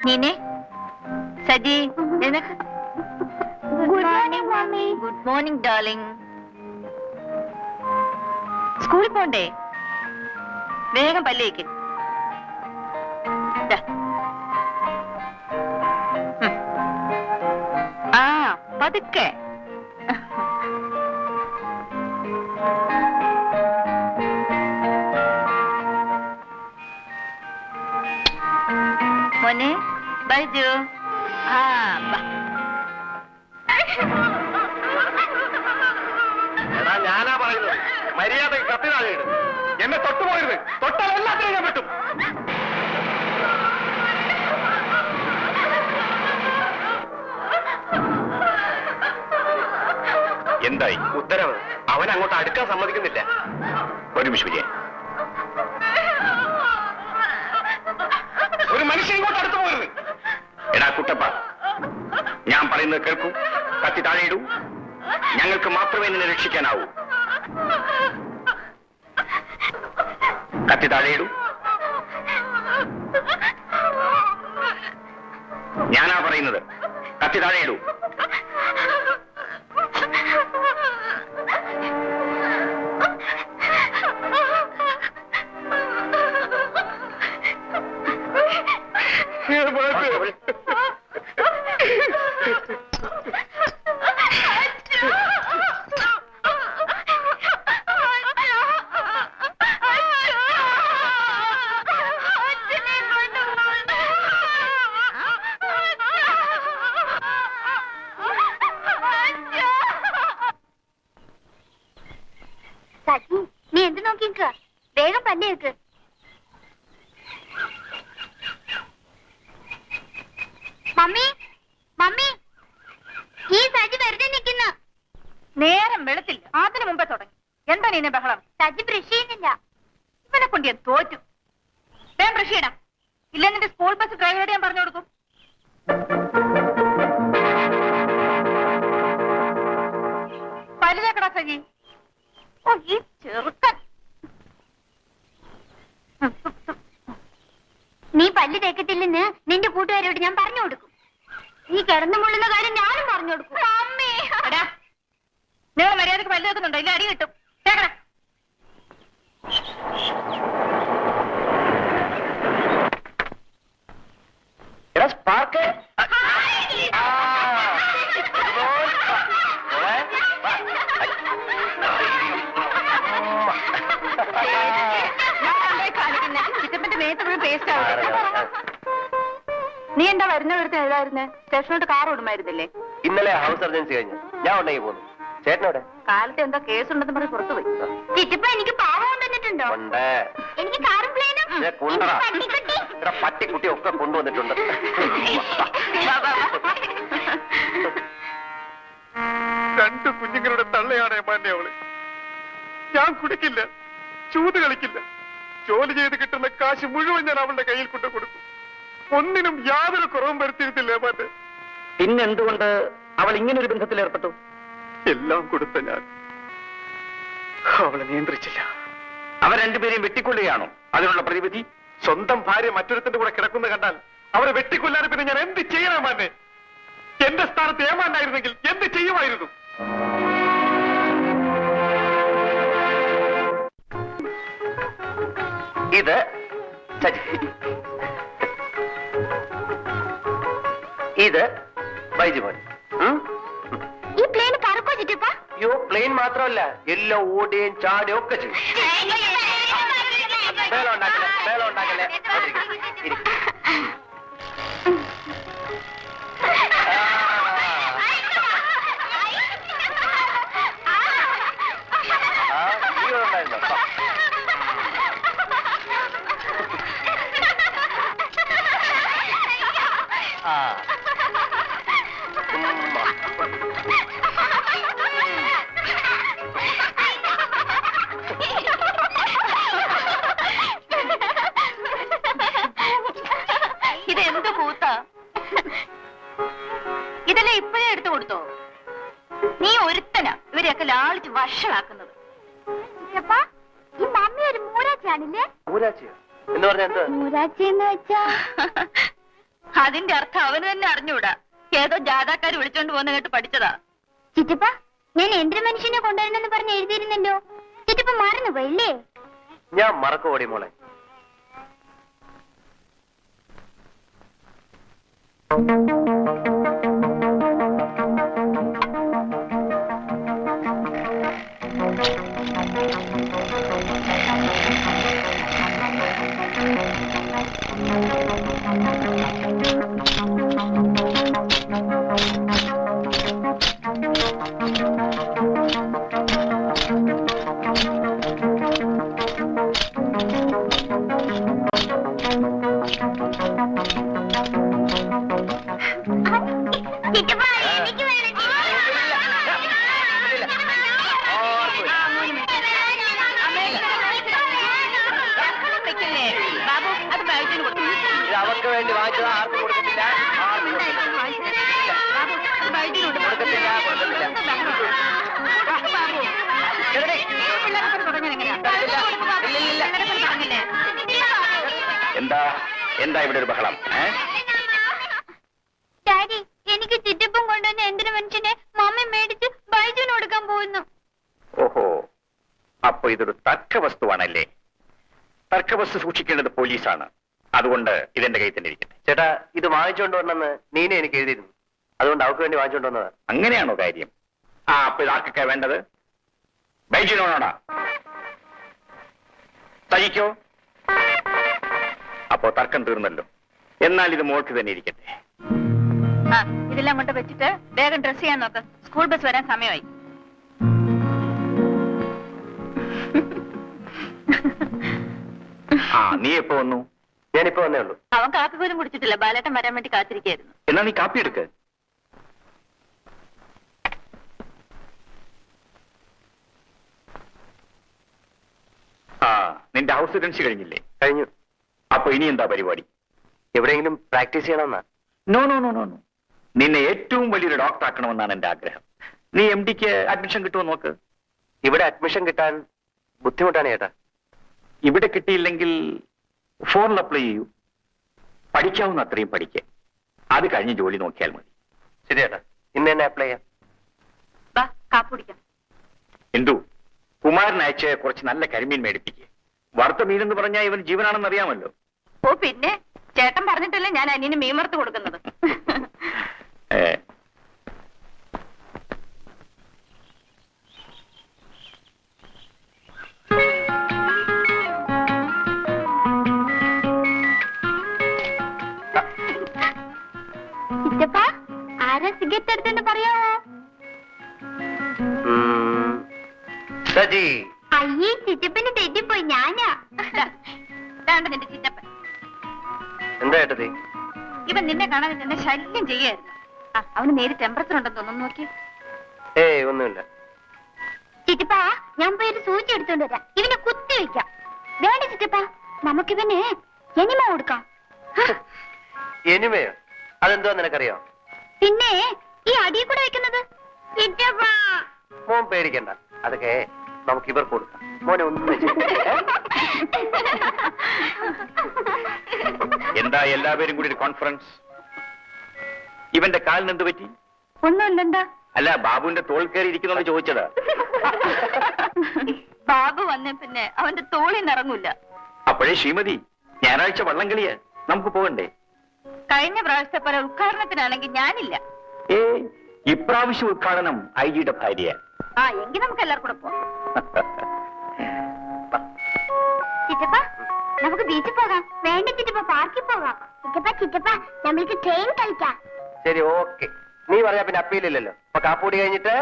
നീനെ സജി നിനക്ക്? Good morning mummy good morning darling സ്കൂളിൽ പോണ്ടേ? വേഗം പല്ലേക്ക്. ആ പതുക്കെ. മോനെ ബൈജു. ആ എടാ ഞാനാ പറയുന്നത്. മര്യാദ കത്തി താഴെയിട്. എന്നെ തൊട്ടുപോയത് തൊട്ടാൽ എല്ലാത്തിനും ഞാൻ പറ്റും എന്തായി? ഉത്തരവ്. അവൻ അങ്ങോട്ട് അടുക്കാൻ സമ്മതിക്കുന്നില്ല. ഒരു നിമിഷം ഇങ്ങോട്ട് അടുത്തു പോരുത് എടാ കുട്ടപ്പ ഞാൻ പറയുന്നത് കേൾക്കൂ. കത്തി താഴെയിടൂ ഞങ്ങൾക്ക് മാത്രമേ നിന്നെ രക്ഷിക്കാനാവൂ. കത്തി താഴെയിടൂ ഞാനാ പറയുന്നത്. കത്തി താഴെയിടൂ നീ എന്ത് നോക്കി നിൽക്കുക വേഗം പല്ലേക്ക് മമ്മി മമ്മി ഈ സജി വെറുതെ നിൽക്കുന്നു നേരം വെളുത്തില്ല. അതിനു മുമ്പേ തുടങ്ങി. എന്താ നീനെ ബഹളം? സജി ബ്രഷ് ചെയ്യുന്നില്ല. ഇവനെ കൊണ്ട് ഞാൻ തോറ്റു. വേം കൃഷിയിടാം ഇല്ല നിന്റെ സ്കൂൾ ബസ് ഡ്രൈവറോട് ഞാൻ പറഞ്ഞു കൊടുക്കും? പല്ലിലേക്കടാ സജി. ഓ ഈ ചെറുക്കൻ. നീ പല്ല് തേക്കത്തില്ലെന്ന് നിന്റെ കൂട്ടുകാരോട് ഞാൻ പറഞ്ഞു കൊടുക്കും. നീ കിടന്നു മുള്ളുന്ന കാര്യം ഞാനും പറഞ്ഞു കൊടുക്കും. നിങ്ങൾ മര്യാദയ്ക്ക് പല്ല് വെക്കുന്നുണ്ടോ ഇല്ല അടി കിട്ടും. സ്പാർക്ക്. ആവും. നീ എന്താ വരുന്ന? ഏതായിരുന്നേ സ്റ്റേഷനോട്ട് കാർ ഓടുമായിരുന്നില്ലേ? ഇന്നലെ ഹൗസ് സർജൻസി കഴിഞ്ഞു. ഞാൻ ഉണ്ടെങ്കിൽ പോന്നു. ചേട്ടനോടെ കാലത്ത് എന്താ കേസുണ്ടെന്ന് പറഞ്ഞ് പുറത്തു പോയി. ചിറ്റപ്പ എനിക്ക് പാവം തന്നിട്ടുണ്ടോ ഉണ്ട്. എനിക്ക് കാറും പ്ലെയിനും. പട്ടിക്കുട്ടി. ഒക്കെ കൊണ്ടുവന്നിട്ടുണ്ട്. രണ്ടു കുഞ്ഞുങ്ങളുടെ തള്ളയാണ് ഏമാന്റെ അവൾ. ഞാൻ കുടിക്കില്ല ചൂത് കളിക്കില്ല. ജോലി ചെയ്ത് കിട്ടുന്ന കാശ് മുഴുവൻ ഞാൻ അവളുടെ കയ്യിൽ കൊണ്ടു കൊടുക്കും. ഒന്നിനും യാതൊരു കുറവും വരുത്തിയിരുന്നില്ല ഏമാന്റെ പിന്നെന്തുകൊണ്ട് അവൾ ഇങ്ങനൊരു ഒരു ബന്ധത്തിൽ ഏർപ്പെട്ടു? എല്ലാം കൊടുത്ത ഞാൻ. അവളെ നിയന്ത്രിച്ചില്ല. അവർ രണ്ടുപേരെയും വെട്ടിക്കൊള്ളുകയാണോ അതിനുള്ള പ്രതിവിധി? സ്വന്തം ഭാര്യ മറ്റൊരുത്തിന്റെ കൂടെ കിടക്കുന്ന കണ്ടാൽ അവരെ വെട്ടിക്കൊല്ലാതെ പിന്നെ ഞാൻ എന്ത് ചെയ്യണം മാന്നെ? എന്റെ സ്ഥാനത്ത് ഏമാണ്ടായിരുന്നെങ്കിൽ എന്ത് ചെയ്യുമായിരുന്നു? ഇത് ഇത് ബൈജുമോൻ അയ്യോ പ്ലെയിൻ മാത്രമല്ല എല്ലാം ഓടുകയും ചാടുകയും ഒക്കെ ചെയ്യും. മേളം ഉണ്ടാക്കല്ലേ മേളം ഉണ്ടാക്കല്ലേ? അവിടെ ഇരിക്ക്. ഇതെല്ലാം ഇപ്പോഴേ എടുത്തു കൊടുത്തോ? നീ ഒരുത്തനാ ഇവരെയൊക്കെ ലാളിച്ച് വഷളാക്കുന്നത്. ഈ മമ്മി ഒരു മൂരാച്ചിയാണില്ലേ? എന്ന് പറഞ്ഞ എന്താ? മൂരാച്ചി എന്ന് വെച്ചാ? അതിന്റെ അർത്ഥം അവന് തന്നെ അറിഞ്ഞൂടാ. ഏതോ ജാഥാക്കാർ വിളിച്ചോണ്ട് പോകുന്ന കേട്ട് പഠിച്ചതാ. ചിറ്റപ്പ ഞാൻ എന്തൊരു മനുഷ്യനെ കൊണ്ടുവരണമെന്ന് പറഞ്ഞ് എഴുതിയിരുന്നല്ലോ? ചിറ്റപ്പ മറന്നു പോയില്ലേ? ഞാൻ മറക്കോടി മോളെ. ചിറ്റപ്പ വാങ്ങിച്ചത് ആർക്കും കൊടുക്കത്തില്ല ആർക്കും കൊടുക്കത്തില്ല. കൊടുക്കത്തില്ല എന്താ? എന്താ ഇവിടെ ഒരു ബഹളം? ഡാഡി എനിക്ക് ചിറ്റപ്പം കൊണ്ടുവന്ന എന്തിനു മനുഷ്യനെ മമ്മി മേടിച്ച് ബൈജുവിന് കൊടുക്കാൻ പോകുന്നു ഓഹോ. അപ്പൊ ഇതൊരു തർക്കവസ്തുവാണല്ലേ? തർക്കവസ്തു സൂക്ഷിക്കേണ്ടത് പോലീസാണ്. അതുകൊണ്ട് ഇതെന്റെ കയ്യിൽ തന്നെ ഇരിക്കട്ടെ. ചേട്ടാ ഇത് വാങ്ങിച്ചുകൊണ്ട് വന്നെന്ന് നീന എനിക്ക് എഴുതിയിരുന്നു. അതുകൊണ്ട് അവർക്ക് വേണ്ടി വാങ്ങിച്ചുകൊണ്ട് വന്നതാണ് അങ്ങനെയാണോ കാര്യം? ആ അപ്പൊ ഇതാർക്കൊക്കെ വേണ്ടത്? ബൈജിനോടാ തയ്ക്കോ അപ്പോ തർക്കം തീർന്നല്ലോ. എന്നാൽ ഇത് മോൾക്ക് തന്നെ ഇരിക്കട്ടെ. ആ ഇതെല്ലാം കൊണ്ട് വെച്ചിട്ട് വേഗം ഡ്രസ് ചെയ്യാൻ നോക്ക. സ്കൂൾ ബസ് വരാൻ സമയമായി. ആ നീ എപ്പോ വന്നു? ഞാനിപ്പോ വന്നേ ഉള്ളൂ. അവൻ കാപ്പി പോലും കുടിച്ചിട്ടില്ല. ബാലേട്ടൻ വരാൻ വേണ്ടി കാത്തിരിക്കായിരുന്നു എന്നാ നീ കാപ്പി എടുക്ക. ആ നിന്റെ ഹൗസ് ഏജൻസി കഴിഞ്ഞില്ലേ? കഴിഞ്ഞു. അപ്പൊ ഇനി എന്താ പരിപാടി? എവിടെയെങ്കിലും practice ചെയ്യണമെന്നാ? No no no no no നിന്നെ ഏറ്റവും വലിയൊരു ഡോക്ടർ ആക്കണമെന്നാണ് എന്റെ ആഗ്രഹം. നീ എം ഡിക്ക് അഡ്മിഷൻ കിട്ടുമോ നോക്ക്? ഇവിടെ അഡ്മിഷൻ കിട്ടാൻ ബുദ്ധിമുട്ടാണ് ചേട്ടാ. ഇവിടെ കിട്ടിയില്ലെങ്കിൽ ഫോറിൽ അപ്ലൈ ചെയ്യൂ. പഠിക്കാവുന്ന അത്രയും പഠിക്കുക അത് കഴിഞ്ഞ് ജോലി നോക്കിയാൽ മതി. ശരി ചേട്ടാ. ഇന്ന് തന്നെ അപ്ലൈ ചെയ്യാം. എന്തു കുമാരൻ അയച്ച് കുറച്ച് നല്ല കരിമീൻ മേടിപ്പിക്കുക വറുത്ത മീൻ എന്ന് പറഞ്ഞാൽ ഇവൻ ജീവനാണെന്ന് അറിയാമല്ലോ. ഓ പിന്നെ ചേട്ടൻ പറഞ്ഞിട്ടല്ലേ ഞാൻ അനിയന് മീൻ വറുത്ത് കൊടുക്കുന്നത്. സജി. അയ്യേ ചിറ്റപ്പന് തെറ്റിപ്പോയി ഞാനാ. നിന്റെ ചിറ്റപ്പൻ. എന്താ ചേട്ടത്തി ഇവൻ നിന്നെ കാണാൻ നിന്നെ ശല്യം ചെയ്യായിരുന്നു. അവന് നേരി ടെമ്പറേച്ചർ ഉണ്ടെന്ന് തോന്നുന്നു നോക്കി ഏയ് ഒന്നുമില്ല. ചിറ്റപ്പ ഞാൻ പോയി ഒരു സൂചി എടുത്തോണ്ട് വരാം. ഇവനെ കുത്തി വെക്കാം. വേണ്ട ചിറ്റപ്പ നമുക്കിവന് എനിമ കൊടുക്കാം. എനിമയോ? അതെന്തോ നിനക്കറിയോ? പിന്നെ ഈ അടിയിൽ കൂടെ വെക്കുന്നത്? മോൻ പേടിക്കണ്ട. അതൊക്കെ നമുക്ക് ഇവർക്ക് കൊടുക്കാം. മോനെ ഒന്നും. എന്താ എല്ലാവരും കൂടി ഒരു കോൺഫറൻസ് ഇവന്റെ കാലിന് എന്ത് പറ്റി? ഒന്നുമില്ലെന്താ? അല്ല ബാബുവിന്റെ തോൾ കയറി ഇരിക്കുന്നു ചോദിച്ചത്. ബാബു വന്ന പിന്നെ അവന്റെ തോളിൽ നിറങ്ങൂല അപ്പോഴേ ശ്രീമതി ഞായറാഴ്ച വള്ളം കളിയാ നമുക്ക് പോകണ്ടേ? കഴിഞ്ഞ പ്രാവശ്യത്തെ പോലെ ഉദ്ഘാടനത്തിനാണെങ്കിൽ ഞാനില്ല. ഏ ഇപ്രാവശ്യം ഉദ്ഘാടനം ഐ ജിയുടെ ഭാര്യ ആ എങ്കിൽ നമുക്ക് എല്ലാവർക്കും കൂടെ പോവാം ചിറ്റപ്പ നമുക്ക് ബീച്ചിൽ പോകാം. വേണ്ട ചിറ്റപ്പ പാർക്കിൽ പോകാം. ചിറ്റപ്പ ചിറ്റപ്പ നമ്മൾക്ക് ട്രെയിൻ കളിക്കാം. ശരി ഓക്കെ നീ പറയാ പിന്നെ അപ്പീലില്ലല്ലോ അപ്പൊ കാപ്പൂടി കഴിഞ്ഞിട്ട്?